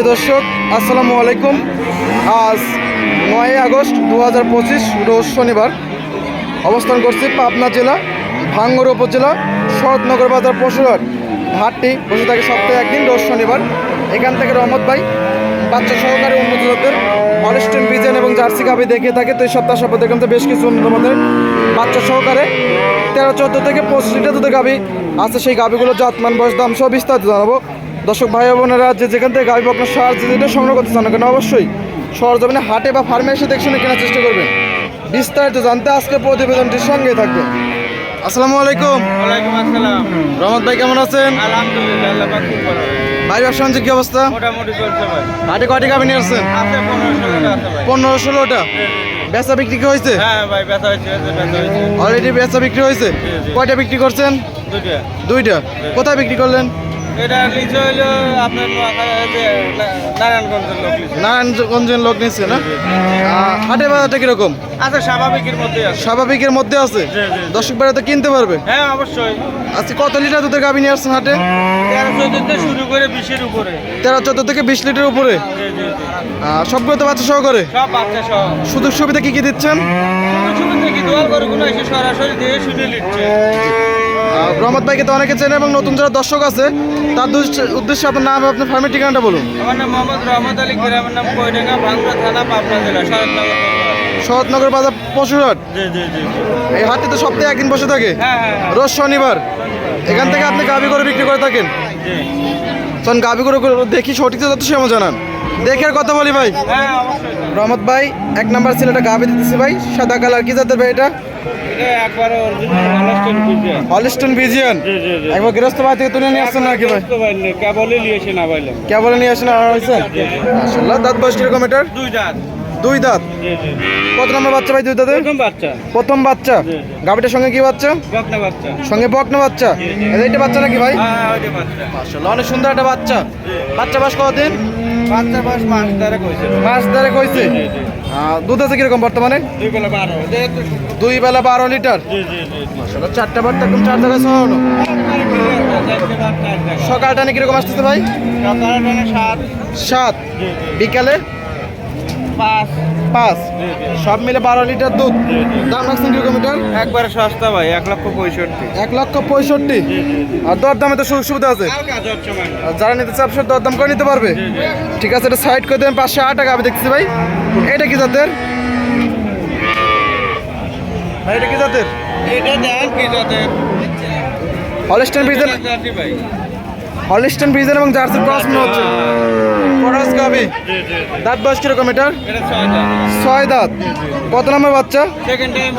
প্রিয় দর্শক, আসসালামু আলাইকুম। আজ নয় আগস্ট দু হাজার পঁচিশ, রোজ শনিবার। অবস্থান করছি পাবনা জেলা, ভাঙ্গর উপজেলা শরৎনগর বাজার পশুরহাট। হাটটি বসে থাকে সপ্তাহে একদিন, রোজ শনিবার। এখান থেকে রহমত ভাই, বাচ্চা সহকারে উন্নত জাতের অরেস্টন পিজেন এবং জার্সি গাভি দেখে থাকে। তো এই সপ্তাহ সপ্তাহে থেকে বেশ কিছু উন্নত মানের বাচ্চা সহকারে তেরো, চোদ্দ থেকে পঁচিশ লিটার দুধের গাভি আছে। সেই গাভিগুলো জাতমান বয়স, দাম সব বিস্তারিত জানাব। দর্শক ভাই বোনেরা যে যেখান থেকে গাভি আপনার সার যেটা সংগ্রহ করতে চান কেন অবশ্যই সরজমিনে হাটে বা ফার্মে এসে দেখে শুনে কেনার চেষ্টা করবেন। বিস্তারিত জানতে আজকে প্রতিবেদনটির সঙ্গে থাকবেন আসসালামু আলাইকুম। ওয়ালাইকুম আসসালাম। রহমত ভাই কেমন আছেন? আলহামদুলিল্লাহ আল্লাহ পাক খুব ভালো ভাই ব্যবসা কি অবস্থা? মোটামুটি চলছে ভাই। হাটে কয়টি গাভি নিয়ে আসছেন? আছে পনেরো ষোলোটা আছে ভাই। ষোলোটা। বেচা বিক্রি কি হয়েছে? হ্যাঁ ভাই অলরেডি বেচা বিক্রি হয়েছে? কয়টা বিক্রি করছেন? দুইটা। দুইটা। কোথায় বিক্রি করলেন? এটা লিচু হইল আপনার নারায়ণগঞ্জের লোক নারায়ণগঞ্জের লোক নিচ্ছে না? হাটে বাজারটা কীরকম? আচ্ছা স্বাভাবিকের মধ্যে আছে। স্বাভাবিকের মধ্যে আছে। দর্শক বেড়া তো কিনতে পারবে। হ্যাঁ অবশ্যই। আজকে কত লিটার দুধের গাভি নিয়ে আসছেন হাটে? তেরো চোদ্দতে শুরু করে বিশের উপরে। তেরো চোদ্দ থেকে বিশ লিটার উপরে? সবগুলো তো বাচ্চা সব বাচ্চা সহ। সুযোগ সুবিধা কি কি দিচ্ছেন? করে কোনো এসে সরাসরি দিয়ে শুনে নিচ্ছে। আহ, রহমত ভাইকে তো অনেকে চেনে এবং নতুন যারা দর্শক আছে তার উদ্দেশ্যে- আপনার নাম আপনার ফার্মের ঠিকানাটা বলুন। আমার নাম মোহাম্মদ রহমত আলী গ্রামের নাম কয়ডাঙ্গা ভাঙ্গুরা থানা পাবনা জেলা শরৎনগর শরৎনগর বাজার পশুরহাট। এই হাটে তো সপ্তাহে একদিন বসে থাকে? হ্যাঁ হ্যাঁ হ্যাঁ। রোজ শনিবার। এখান থেকে আপনি গাভি করে বিক্রি করে থাকেন? তখন গাভি করে দেখি সঠিক তথ্য সে জানান। দেখে আর কথা বলি ভাই। রহমত ভাই এক নাম্বার ছেলেটা গাভি দিতেছি ভাই সাদা কালার। কি জাতের ভাই এটা? হলিস্টন বিজিয়ান একবার গৃহস্থ বাড়ি থেকে তুলে নিয়ে আসছেন নাকি ভাই? না নিয়ে হয়েছে? মাশাআল্লাহ। দাঁত বয়স কীরকম এটার? দুই দাঁত। দুই। কত নম্বর বাচ্চা ভাই দুই দাঁতের? প্রথম বাচ্চা। গাভিটার সঙ্গে কি বাচ্চা? সঙ্গে বকনা বাচ্চা? এইটা বাচ্চা নাকি ভাই? হ্যাঁ অনেক সুন্দর একটা বাচ্চা। বাচ্চা বাস কতদিন? বাচ্চা বয়স মাস ধরে কইছে মাস জি আহ, দুধ আছে কীরকম বর্তমানে? দুই বেলা বারো লিটার? চারটা বারটা একদম চার জায়গায় সহানো সকালটা টানে কীরকম আসতেছে ভাই? সাত। বিকালে? পাঁচ। সব মিলে বারো লিটার দুধ। দাম রাখছেন কীরকম লিটার একবারে সস্তা ভাই এক লক্ষ পঁয়ষট্টি। এক লক্ষ পঁয়ষট্টি? আর দর দামে তো সুযোগ সুবিধা আছে। যারা নিতে চাপ সে দরদাম করে নিতে পারবে। ঠিক আছে এটা সাইড করে দেবেন পাঁচশো আট টাকা আমি দেখতেছি ভাই। এটা কি জাতের? ভাই এটা কি জাতের? এটা দেন কি যাতে হলিস্টান ব্রিজের ভাই। হলিস্টান ব্রিজের এবং জার্সি ক্রস মনে হচ্ছে। ক্রস গাবি জি দাঁত বয়স কীরকম এটার? এটা ছয় দাঁত। কত নম্বর বাচ্চা? সেকেন্ড টাইম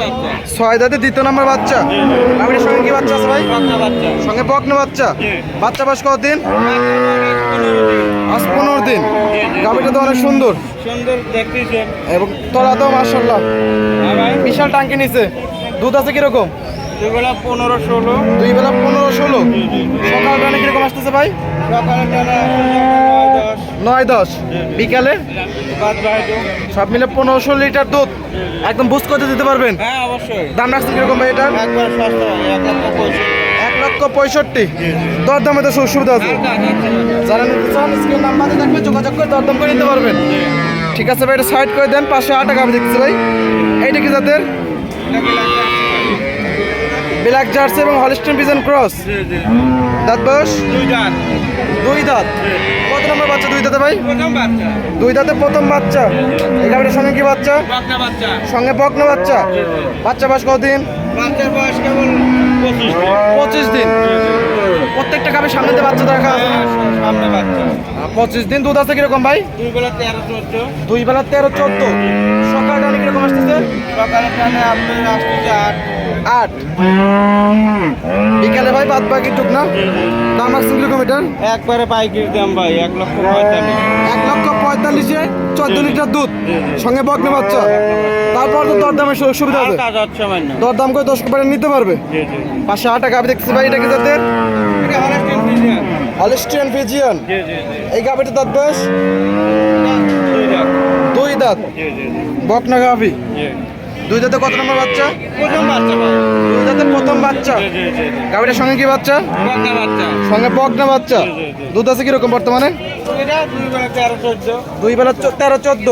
ছয় দাঁতে দ্বিতীয় নম্বর বাচ্চা? গাবিটার সঙ্গে কি বাচ্চা আছে ভাই? সঙ্গে পকনে বাচ্চা? বাচ্চা বয়স কতদিন? আজ পনেরো দিন। গাবিটা তো অনেক সুন্দর। সুন্দর দেখতেছেন এবং তোরা তো মার্শাল্লাহ হ্যাঁ বিশাল টাঙ্কি নিছে দুধ আছে কীরকম? দুবেলা পনেরো ষোলো। দুই বেলা পনেরো ষোলো? সকাল টানে কীরকম আসতেছে ভাই? সকালে টানা নয় দশ। বিকালে? সব মিলে পনেরো ষোলো লিটার দুধ। একদম বুঝ করতে দিতে পারবেন? হ্যাঁ অবশ্যই। দাম রাখছেন কীরকম ভাই এটা? এক লক্ষ পঁয়ষট্টি। দর দামে তো সুবিধা আছে। যারা নিতে চান স্ক্রিন নাম্বারে থাকবে যোগাযোগ করে দরদাম করে নিতে পারবেন। ঠিক আছে ভাই এটা সাইড করে দেন পাঁচশো আট টাকা আমি দেখতেছি ভাই। এইটা কি জাতের? ব্ল্যাক জার্সি এবং হলিস্টন পিজন ক্রস। দাঁত বয়স? দুই দাঁত। কত নম্বর বাচ্চা দুই দাঁতে ভাই? দুই দাঁতে প্রথম বাচ্চা। এই গাড়িটার সঙ্গে কি বাচ্চা? সঙ্গে বকনা বাচ্চা? বাচ্চা বয়স কতদিন? পঁচিশ দিন। প্রত্যেকটা গাভীর সামনে বাচ্চা দেখা আছে। হ্যাঁ, সামনে বাচ্চা। পঁচিশ দিন দুধ আছে কীরকম ভাই? দুই বেলা তেরো চোদ্দ। দুই বেলা তেরো চোদ্দ। সকালটা অনেক কীরকম আসতেছে? সকালে আসতেছে আট। আট। বিকালে ভাই বাদ বাকি টুক না? দাম রাখছেন কীরকম এটার একবারে পাইকির দাম ভাই এক লক্ষ পঁয়তাল্লিশ। এক লক্ষ পঁয়তাল্লিশে চোদ্দ লিটার দুধ সঙ্গে বকনা বাচ্চা। তারপর তো দরদামের সুযোগ সুবিধা আছে। দরদাম করে দশ করে নিতে পারবে। পাঁচশো আট টাকা আমি দেখতেছি ভাই এটা কি হলেস্টিন হলিস্টিয়ান ফিজিয়ান এই গাভিটা দাঁত বয়স? দুই দাঁত। বকনা জি। দুই দাঁতে কত নম্বর বাচ্চা? প্রথম বাচ্চা দুই দাঁতে প্রথম বাচ্চা। গাভিটার সঙ্গে কি বাচ্চা? সঙ্গে বকনা বাচ্চা। দুধ আছে কীরকম বর্তমানে? দুই বেলা তেরো চোদ্দ।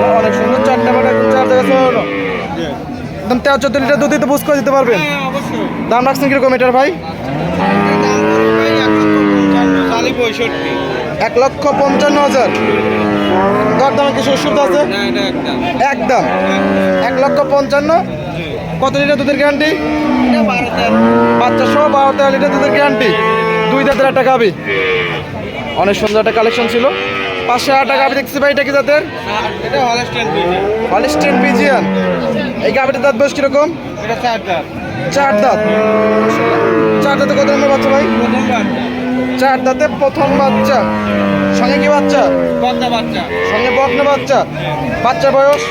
বেলা অনেক সুন্দর। চারটা একদম চার জায়গা একদম তেরো চোদ্দ লিটার দুধ দিতে বুঝ করে দিতে পারবেন। হ্যাঁ দাম রাখছেন কীরকম এটার ভাই? এক লক্ষ পঞ্চান্ন হাজার। দর দামে কিছু সুবিধা আছে? একদম। এক লক্ষ পঞ্চান্ন। কত লিটার দুধের গ্যারান্টি এটা বারো তেরো বাচ্চা সহ বারো তেরো লিটার দুধের গ্যারান্টি দুই দাঁতের একটা গাবি। অনেক সুন্দর একটা কালেকশন ছিল। পাঁচশো আটটা গাবি দেখছি ভাই এটা কি জাতের? হলস্টেন হলিস্টেন পিজিয়ান এই গাবিটার দাঁত বয়স কীরকম? চার দাঁত। চার দাঁত। কত নম্বর বাচ্চা ভাই? চার দাঁতে প্রথম বাচ্চা। সঙ্গে কি বাচ্চা? কন্যা বাচ্চা। সঙ্গে বকনা বাচ্চা। বাচ্চা বয়স?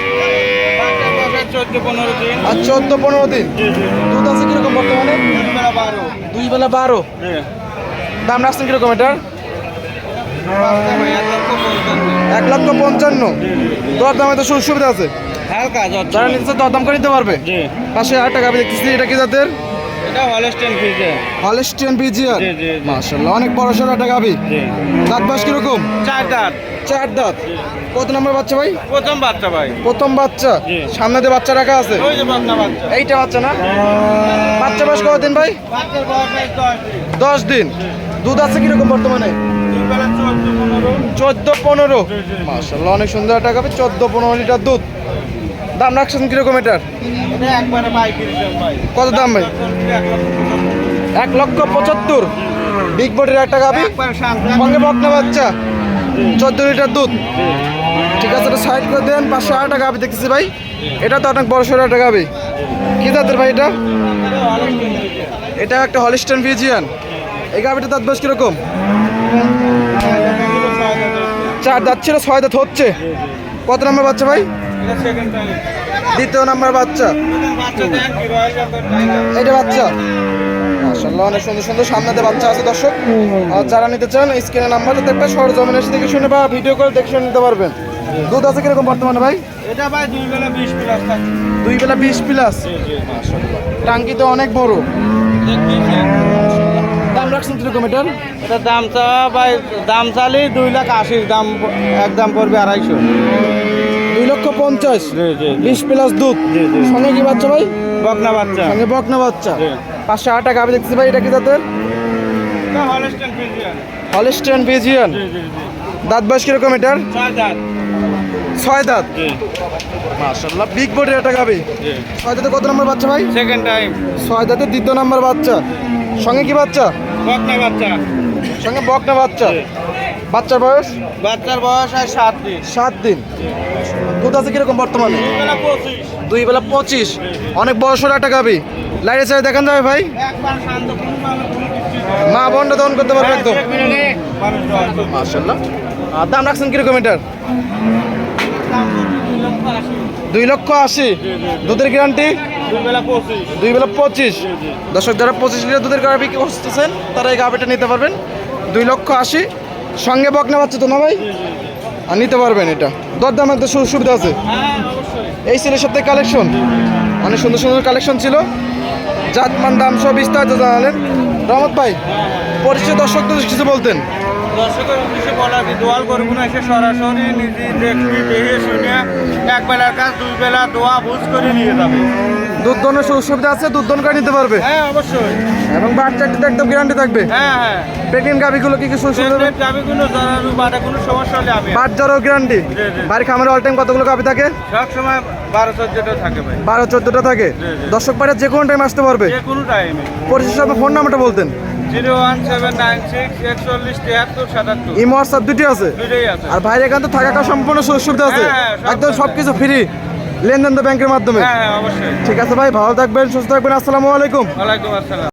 আর চোদ্দ পনেরো দিন। দুধ আছে কীরকম বর্তমানে? দুই বেলা বারো? দাম রাখছেন কীরকম এটার? এক লক্ষ পঞ্চান্ন। দর দামে তো সুযোগ সুবিধা আছে। হালকা যারা নিতে চায় দরদাম করে নিতে পারবে। পাশে আট টাকা আমি দেখতেছি এটা কি জাতের? এটা হলস্টেন। মাশাআল্লাহ অনেক বড় সড়ো একটা গাবি জি। দাঁত বয়স কীরকম? চার দাঁত। চার দাঁত। কত নম্বর বাচ্চা ভাই? প্রথম বাচ্চা ভাই। প্রথম বাচ্চা। সামনে বাচ্চা রাখা আছে? ওই যে বাচ্চা বাচ্চা। এইটা বাচ্চা না? বাচ্চা বয়স কতদিন ভাই? ভাই দশ দিন। দুধ আছে কীরকম বর্তমানে? চোদ্দ পনেরো। মাশাআল্লাহ অনেক সুন্দর একটা গাবি চোদ্দ পনেরো লিটার দুধ। দাম রাখছেন কীরকম এটার? কত দাম ভাই? এক লক্ষ পঁচাত্তর। বিগ বডির একটা গাবি সঙ্গে বকনা বাচ্চা। চোদ্দ লিটার দুধ। ঠিক আছে এটা সাইড করে দেন পাঁচশো আট টাকা দেখতেছি ভাই। এটা তো অনেক বড় সড়ো একটা গাবি কি জাতের ভাই এটা? এটা একটা হলিস্টান ভিজিয়ান এই গাবিটা দাঁত বয়স কীরকম? চার দাঁত ছিল ছয় দাঁত হচ্ছে। কত নম্বর বাচ্চা ভাই? দ্বিতীয় নাম্বার বাচ্চা। এটা বাচ্চা। মাশাআল্লাহ অনেক সুন্দর সুন্দর সামনেতে বাচ্চা আছে দর্শক। আর যারা নিতে চান স্ক্রিনে নাম্বার একটা সরজমিন এসে দেখে শুনে বা ভিডিও করে দেখে শুনে নিতে পারবেন। দুধ আছে কীরকম বর্তমানে ভাই? এটা ভাই দুই বেলা বিশ প্লাস দুই বেলা বিশ প্লাস? টাঙ্কি তো অনেক বড়। দাম রাখছেন কীরকম এটার? এটা দাম চা ভাই দাম চালি দুই লাখ আশির দাম এক দাম পড়বে আড়াইশো। দুই লক্ষ পঞ্চাশ। বিশ প্লাস দুধ। সঙ্গে কি বাচ্চা ভাই? বকনা বাচ্চা। সঙ্গে বকনা বাচ্চা। পাঁচশো আট টাকা আমি দেখছি ভাই এটা কি জাতের? এটা হলস্টেন ফিজিয়ান হলিস্টিয়ান জি দাঁত বয়স কীরকম এটার? ছয় দাঁত। মাশাআল্লাহ বিগ বডির একটা গাবি ছয় দাঁতে কত নম্বর বাচ্চা ভাই? সেকেন্ড টাইম ছয় দাঁতে দ্বিতীয় নম্বর বাচ্চা। সঙ্গে কি বাচ্চা? বকনা বাচ্চা। সঙ্গে বকনা বাচ্চা। বাচ্চার বয়স? বাচ্চার বয়স আর সাত দিন। সাত দিন। দুধ আছে কীরকম বর্তমানে? দুই বেলা পঁচিশ। অনেক বড় সড়ো একটা গাবি। লাইটে সাইড দেখান যাবে ভাই। মা বোনটা দহন করতে পারবে একদম। মাশাল্লাহ আর দাম রাখছেন কীরকম এটার? দুই লক্ষ আশি। দুধের গ্যারান্টি দুই বেলা পঁচিশ। দর্শক, যারা পঁচিশ লিটার দুধের গাড়ি করতেছেন তারা এই গাভিটা নিতে পারবেন। দুই লক্ষ আশি। সঙ্গে বকনা বাচ্চা তো না ভাই? আর নিতে পারবেন এটা। দরদামের তো সুবিধা আছে। এই ছিল সপ্তাহে কালেকশন অনেক সুন্দর সুন্দর কালেকশন ছিল। জাতমান দাম সব বিস্তারিত জানালেন। রহমত ভাই পরিচয় দর্শকদের কিছু বলতেন? দর্শকের উদ্দেশ্যে বলা কি দোয়াল করব না এসে সরাসরি নিজে দেখবি দেখে শুনে এক বেলার কাজ দুই বেলা দোয়া বুঝ করে নিয়ে যাবে। দুধ দনের সুযোগ সুবিধা আছে দুধ দন করে নিতে পারবে? হ্যাঁ অবশ্যই। এবং বাচ্চাটিতে একদম গ্যারান্টি থাকবে? হ্যাঁ হ্যাঁ। প্রেগনেন্ট গাভিগুলো কি কি যাবে কোনো জরারু বাদে কোনো সমস্যা হলে আমি বাট জ্বরও গ্যারান্টি জি, জি। বাড়ি খামারে অল টাইম কতগুলো গাভি থাকে? সব সময় বারো চোদ্দটা থাকে ভাই। বারো চোদ্দোটা থাকে? জি, জি। দর্শক পাড়ে যে কোনো টাইম আসতে পারবে। যে কোনো টাইমে পরিশেষে আপনার ফোন নাম্বারটা বলতেন। ইমো হোয়াটসঅ্যাপ দুটি আছে। দুটোই আছে। আর বাইরে এখান তো থাকা সম্পূর্ণ সুযোগ সুবিধা আছে। হ্যাঁ, হ্যাঁ, একদম আছে। সব কিছু ফ্রি লেনদেন তো ব্যাংকের মাধ্যমে। হ্যাঁ হ্যাঁ অবশ্যই। ঠিক আছে ভাই ভালো থাকবেন সুস্থ থাকবেন। আসসালামু আলাইকুম। ওয়ালাইকুম আসসালাম।